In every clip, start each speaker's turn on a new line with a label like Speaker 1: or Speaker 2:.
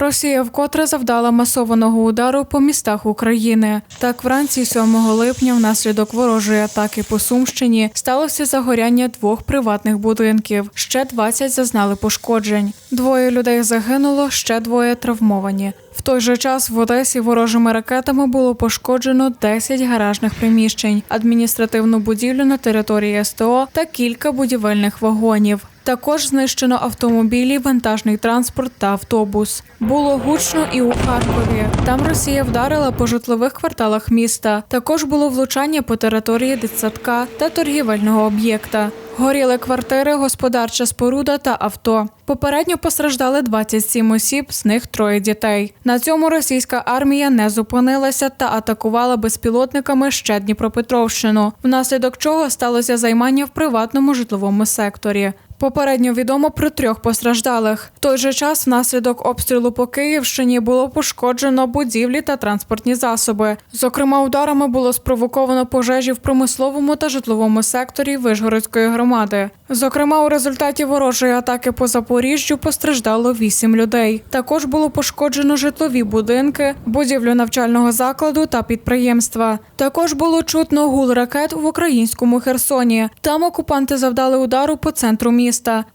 Speaker 1: Росія вкотре завдала масованого удару по містах України. Так, вранці 7 липня, внаслідок ворожої атаки по Сумщині, сталося загоряння двох приватних будинків. Ще 20 зазнали пошкоджень. Двоє людей загинуло, ще двоє травмовані. В той же час в Одесі ворожими ракетами було пошкоджено 10 гаражних приміщень, адміністративну будівлю на території СТО та кілька будівельних вагонів. Також знищено автомобілі, вантажний транспорт та автобус. Було гучно і у Харкові. Там Росія вдарила по житлових кварталах міста. Також було влучання по території дитсадка та торгівельного об'єкта. Горіли квартири, господарча споруда та авто. Попередньо постраждали 27 осіб, з них троє дітей. На цьому російська армія не зупинилася та атакувала безпілотниками ще Дніпропетровщину, внаслідок чого сталося займання в приватному житловому секторі. Попередньо відомо про трьох постраждалих. В той же час внаслідок обстрілу по Київщині було пошкоджено будівлі та транспортні засоби. Зокрема, ударами було спровоковано пожежі в промисловому та житловому секторі Вишгородської громади. Зокрема, у результаті ворожої атаки по Запоріжжю постраждало вісім людей. Також було пошкоджено житлові будинки, будівлю навчального закладу та підприємства. Також було чутно гул ракет в українському Херсоні. Там окупанти завдали удару по центру міста,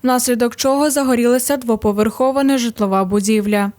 Speaker 1: внаслідок чого загорілася двоповерхова нежитлова будівля.